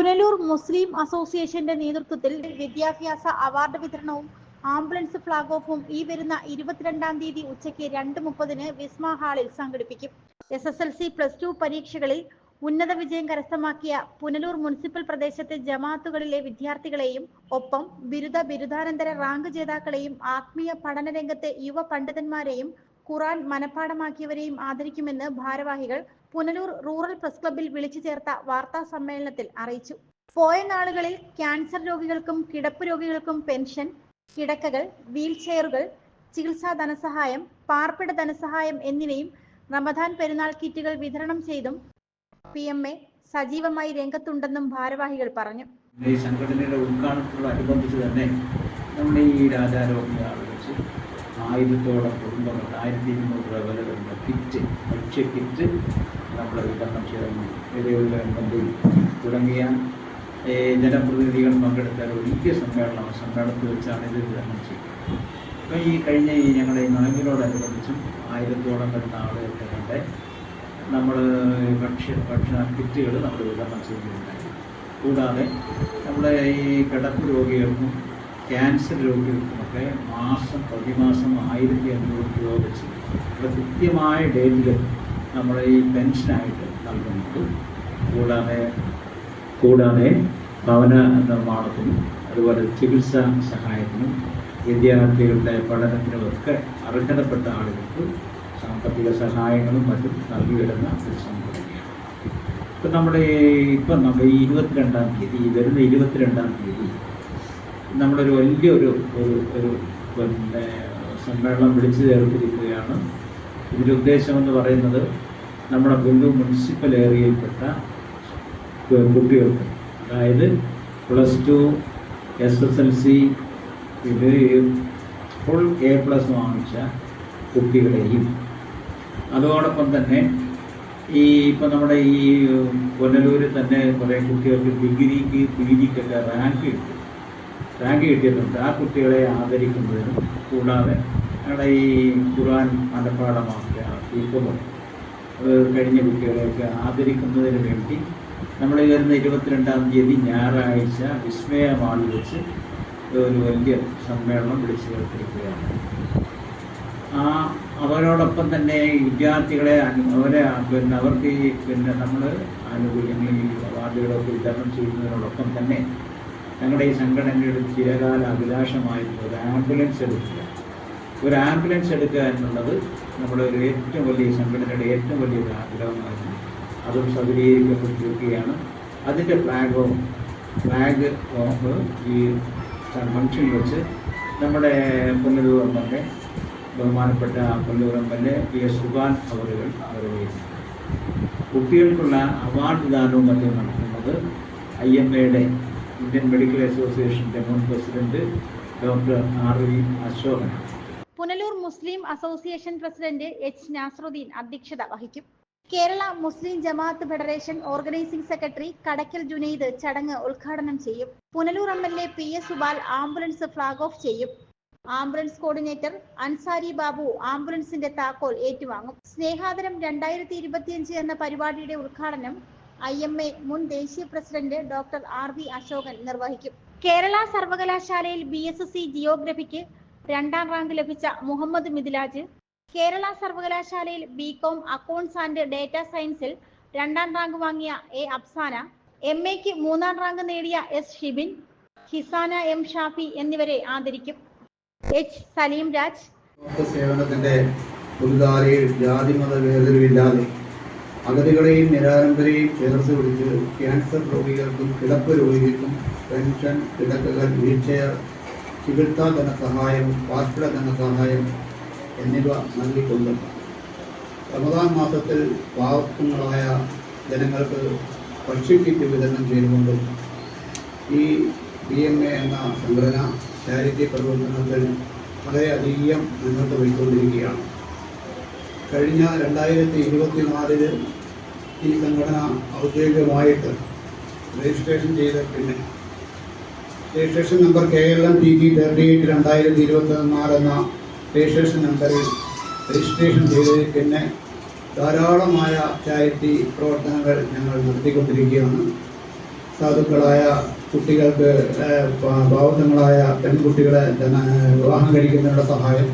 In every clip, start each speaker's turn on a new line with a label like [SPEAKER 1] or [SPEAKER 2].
[SPEAKER 1] പുനലൂർ മുസ്ലിം അസോസിയേഷന്റെ നേതൃത്വത്തിൽ വിദ്യാഭ്യാസ അവാർഡ് വിതരണവും ആംബുലൻസ് ഫ്ളാഗ് ഓഫും ഈ വരുന്ന ഇരുപത്തിരണ്ടാം തീയതി ഉച്ചയ്ക്ക് രണ്ട് മുപ്പതിന് വിസ്മ ഹാളിൽ സംഘടിപ്പിക്കും. S S L C plus two പരീക്ഷകളിൽ ഉന്നത വിജയം കരസ്ഥമാക്കിയ പുനലൂർ മുനിസിപ്പൽ പ്രദേശത്തെ ജമാഅത്തുകളിലെ വിദ്യാർത്ഥികളെയും ഒപ്പം ബിരുദ ബിരുദാനന്തര റാങ്ക് ജേതാക്കളെയും ആത്മീയ പഠന രംഗത്തെ യുവ പണ്ഡിതന്മാരെയും ഖുറാൻ മനഃപ്പാടമാക്കിയവരെയും ആദരിക്കുമെന്ന് ഭാരവാഹികൾ പുനലൂർ റൂറൽ പ്രസ് ക്ലബ്ബിൽ വിളിച്ചു ചേർത്ത വാർത്താ സമ്മേളനത്തിൽ അറിയിച്ചു. പോയ നാളുകളിൽ ക്യാൻസർ രോഗികൾക്കും കിടപ്പ് രോഗികൾക്കും പെൻഷൻ കിടക്കകൾ വീൽ ചെയറുകൾ ചികിത്സാ ധനസഹായം പാർപ്പിട ധനസഹായം എന്നിവയും റമദാൻ പെരുന്നാൾ കിറ്റുകൾ വിതരണം ചെയ്തും പി എം എ സജീവമായി രംഗത്തുണ്ടെന്നും ഭാരവാഹികൾ പറഞ്ഞു.
[SPEAKER 2] ഈ സംഘടനയുടെ ഉദ്ഘാടനത്തോടനുബന്ധിച്ച് തന്നെ നമ്മുടെ ഈ രാജാരോഗ്യ വെച്ച് ആയിരത്തോളം കുടുംബങ്ങൾ ആയിരത്തി ഇരുന്നൂറ് രൂപ വില വരുന്ന കിറ്റ് ഭക്ഷ്യ കിറ്റ് നമ്മൾ വിതരണം ചെയ്യുന്നു. ഇടയുള്ള മന്ത്രി തുടങ്ങിയ ജനപ്രതിനിധികൾ പങ്കെടുത്ത ഒരു വലിയ സമ്മേളനം സമ്മേളനത്തിൽ വെച്ചാണ് ഇത് വിതരണം ചെയ്യുന്നത്. അപ്പോൾ ഈ കഴിഞ്ഞ ഈ ഞങ്ങളുടെ ഈ നോയമ്പിനോടനുബന്ധിച്ചും ആയിരത്തോളം വരുന്ന ആളുകൾക്ക് കണ്ട് നമ്മൾ ഭക്ഷ്യ ഭക്ഷണ കിറ്റുകൾ നമ്മൾ വിതരണം ചെയ്യുന്നുണ്ടായിരുന്നു കൂടാതെ നമ്മുടെ ഈ കിടപ്പ് രോഗികൾക്കും ക്യാൻസർ രോഗികൾക്കുമൊക്കെ മാസം പ്രതിമാസം ആയിരത്തി അഞ്ഞൂറ് രൂപ വെച്ച് ഇവിടെ കൃത്യമായ ഡേറ്റിൽ നമ്മൾ ഈ പെൻഷനായിട്ട് നൽകുന്നുണ്ട്. കൂടാതെ കൂടാതെ ഭവന നിർമ്മാണത്തിനും അതുപോലെ ചികിത്സാ സഹായത്തിനും വിദ്യാർത്ഥികളുടെ പഠനത്തിനുമൊക്കെ അർഹതപ്പെട്ട ആളുകൾക്ക് സാമ്പത്തിക സഹായങ്ങളും മറ്റും നൽകി വരുന്ന ഒരു സംഘടനയാണ് ഇപ്പം നമ്മുടെ ഇപ്പം നമ്മൾ ഈ ഇരുപത്തിരണ്ടാം തീയതി ഈ വരുന്ന ഇരുപത്തിരണ്ടാം തീയതി നമ്മളൊരു വലിയൊരു ഒരു ഒരു പിന്നെ സമ്മേളനം വിളിച്ചു ചേർത്തിരിക്കുകയാണ്. ഇതിന്റെ ഉദ്ദേശം എന്ന് പറയുന്നത് നമ്മുടെ ബന്ധു മുനിസിപ്പൽ ഏരിയയിൽപ്പെട്ട കുട്ടികൾക്ക്. അതായത് plus two S S L C full A plus വാങ്ങിച്ച കുട്ടികളെയും. അതോടൊപ്പം തന്നെ ഈ ഇപ്പം നമ്മുടെ ഈ പുനലൂരിൽ തന്നെ കുറേ കുട്ടികൾക്ക് ഡിഗ്രിക്ക് പി ജിക്കൊക്കെ റാങ്ക് കിട്ടും. റാങ്ക് കിട്ടിയിട്ടുണ്ട്. ആ കുട്ടികളെ ആദരിക്കുന്നതിനും കൂടാതെ ഞങ്ങളുടെ ഈ ഖുർആൻ മനഃപ്പാടമാക്കിയ ഇപ്പോൾ കഴിഞ്ഞ കുട്ടികളെയൊക്കെ ആദരിക്കുന്നതിന് വേണ്ടി നമ്മൾ വരുന്ന ഇരുപത്തിരണ്ടാം തീയതി ഞായറാഴ്ച വിസ്മയ മാളിൽ വെച്ച് ഒരു വലിയ സമ്മേളനം വിളിച്ചു ചേർത്തിരിക്കുകയാണ് ആ അവരോടൊപ്പം തന്നെ വിദ്യാർത്ഥികളെ അവരെ പിന്നെ അവർക്ക് പിന്നെ നമ്മൾ ആനുകൂല്യങ്ങൾ അവാർഡുകളൊക്കെ വിതരണം ചെയ്യുന്നതിനോടൊപ്പം തന്നെ ഞങ്ങളുടെ ഈ സംഘടനയുടെ ചിരകാല അഭിലാഷമായിട്ടുള്ള ഒരു ആംബുലൻസ് എടുക്കുക. ഒരു ആംബുലൻസ് എടുക്കുക എന്നുള്ളത് നമ്മുടെ ഒരു ഏറ്റവും വലിയ സംഘടനയുടെ ഏറ്റവും വലിയൊരു ആഗ്രഹമായിരുന്നു. അതും സബലീകരിക്കപ്പെട്ടിരിക്കുകയാണ് അതിന്റെ ഫ്ലാഗോ ഫ്ലാഗ് ഓഫ് ഈ ഫംഗ്ഷൻ വെച്ച് നമ്മുടെ പുനലൂർ എം എൽ എ ബഹുമാനപ്പെട്ട Punalur M L A P S സുബാൻ അവരുകൾ അവരുടെ കുട്ടികൾക്കുള്ള അവാർഡ് ദാനവും മറ്റും നടത്തുന്നത് ഐ എം എയുടെ ഇന്ത്യൻ മെഡിക്കൽ അസോസിയേഷന്റെ മുൻ president doctor R V Ashokan.
[SPEAKER 1] Punalur Muslim association president H Nasaruddin അധ്യക്ഷത വഹിക്കും. Kerala Muslim Jamaat federation organising secretary Kadakkal Junaid ചടങ്ങ് ഉദ്ഘാടനം ചെയ്യും. Punalur M L A P S Supal ambulance flag off ചെയ്യും. Ambulance coordinator Ansari Babu ആംബുലൻസിന്റെ താക്കോൽ ഏറ്റുവാങ്ങും. സ്നേഹാദരം രണ്ടായിരത്തി ഇരുപത്തിയഞ്ച് എന്ന പരിപാടിയുടെ ഉദ്ഘാടനം ഐ എം എ മുൻ ദേശീയ president doctor R V Ashokan നിർവഹിക്കും. കേരള സർവകലാശാലയിൽ ബി എസ് സി ജിയോഗ്രഫിക്ക് രണ്ടാം റാങ്ക് ലഭിച്ച മുഹമ്മദ് മിദിലാജ് കേരള സർവകലാശാലയിൽ ബികോം അക്കൗണ്ട്സ് ആൻഡ് ഡേറ്റ സയൻസിൽ രണ്ടാം റാങ്ക് വാങ്ങിയ എ അഫ്സാന എം എക്ക് മൂന്നാം റാങ്ക് നേടിയ എസ് ഷിബിൻ ഹിസാന എം ഷാഫി എന്നിവരെ ആദരിക്കും. എച്ച് സലീം രാജ്.
[SPEAKER 3] സേവനത്തിന്റെ സേവനത്തിന്റെ ജാതി മത വേർതിരിവില്ലാതെ അഗതികളെയും നിരാലംബരെയും ചേർത്ത് പിടിച്ച് ക്യാൻസർ രോഗികൾക്കും കിടപ്പ് രോഗികൾക്കും പെൻഷൻ കിടക്കുകൾ വീൽചെയർ ചികിത്സാ ധനസഹായം പാർപ്പിട ധനസഹായം എന്നിവ നൽകിക്കൊണ്ട് റമദാൻ മാസത്തിൽ പാവങ്ങളായ ജനങ്ങൾക്ക് ഭക്ഷ്യക്കിറ്റ് വിതരണം ചെയ്തുകൊണ്ടും ഈ ഡി എം എ എന്ന സംഘടന ചാരിറ്റി പ്രവർത്തനത്തിൽ വളരെയധികം മുന്നോട്ട് പോയിക്കൊണ്ടിരിക്കുകയാണ്. കഴിഞ്ഞ രണ്ടായിരത്തി ഇരുപത്തിനാലിൽ ഈ സംഘടന ഔദ്യോഗികമായിട്ട് രജിസ്ട്രേഷൻ ചെയ്ത പിന്നെ registration number K L M T G thirty eight രണ്ടായിരത്തി ഇരുപത്തി നാല് എന്ന രജിസ്ട്രേഷൻ നമ്പറിൽ രജിസ്ട്രേഷൻ ചെയ്തതിൽ പിന്നെ ധാരാളമായ ചാരിറ്റി പ്രവർത്തനങ്ങൾ ഞങ്ങൾ നടത്തിക്കൊണ്ടിരിക്കുകയാണ്. സാധുക്കളായ കുട്ടികൾക്ക് ഭാവങ്ങളായ പെൺകുട്ടികളെ വിവാഹം കഴിക്കുന്നതിനുള്ള സഹായം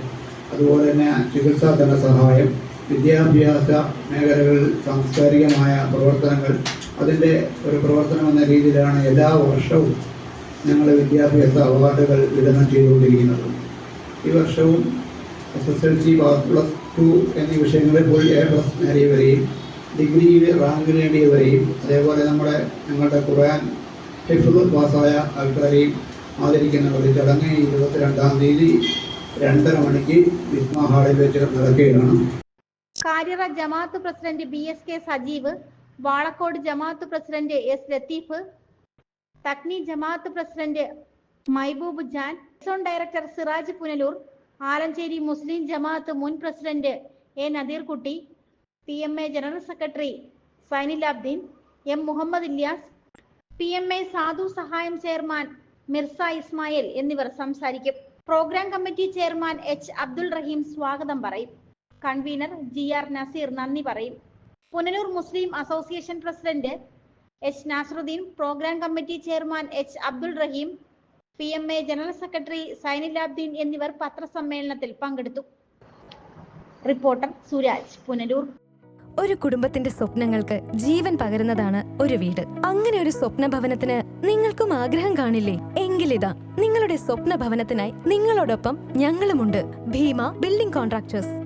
[SPEAKER 3] അതുപോലെ തന്നെ ചികിത്സാ ധനസഹായം വിദ്യാഭ്യാസ മേഖലകളിൽ സാംസ്കാരികമായ പ്രവർത്തനങ്ങൾ അതിന്റെ ഒരു പ്രവർത്തനം എന്ന രീതിയിലാണ് എല്ലാ വർഷവും ഞങ്ങൾ വിദ്യാഭ്യാസ അവാർഡുകൾ വിതരണം ചെയ്തുകൊണ്ടിരിക്കുന്നത്. ഈ വർഷവും S S L C plus two എന്നീ വിഷയങ്ങളിൽ പോയി എ പ്ലസ് നേടിയവരെയും ഡിഗ്രിയിൽ റാങ്ക് നേടിയവരെയും അതേപോലെ നമ്മുടെ ഞങ്ങളുടെ ഖുർആൻ ഹിഫുൾ പാസ്സായ ആൾക്കാരെയും ആദരിക്കുന്ന ഒരു ചടങ്ങ് ഇരുപത്തിരണ്ടാം തീയതി രണ്ടര മണിക്ക് വിസ്മ ഹാളിൽ വെച്ച് നടക്കുകയാണ്.
[SPEAKER 1] Karyara Jamaat president B S K Sajeev Valakode Jamaat president S Latheef Thakni Jamaat president Mehboob Jan zone director Siraj Punalur Alancherry Muslim Jamaat മുൻ president A Nadeerkutty P M A general secretary Zainul Abdeen M Muhammad Ilyas P M A Sadhu Sahayam chairman Mirza Ismail എന്നിവർ സംസാരിക്കും. Programme committee chairman H Abdul Rahim സ്വാഗതം പറയും. Convener G R Naseer നന്ദി പറയും. Punalur Muslim association president H Nasaruddin programme committee chairman H Abdul Rahim P M A general secretary Zainulabdeen എന്നിവർ പത്രസമ്മേളനത്തിൽ പങ്കെടുത്തു. Reporter Suraj Punalur.
[SPEAKER 4] ഒരു കുടുംബത്തിന്റെ സ്വപ്നങ്ങൾക്ക് ജീവൻ പകരുന്നതാണ് ഒരു വീട്. അങ്ങനെ ഒരു സ്വപ്ന ഭവനത്തിന് നിങ്ങൾക്കും ആഗ്രഹം കാണില്ലേ? എങ്കിലിതാ നിങ്ങളുടെ സ്വപ്ന ഭവനത്തിനായി നിങ്ങളോടൊപ്പം ഞങ്ങളുമുണ്ട്. Bhima building contractors.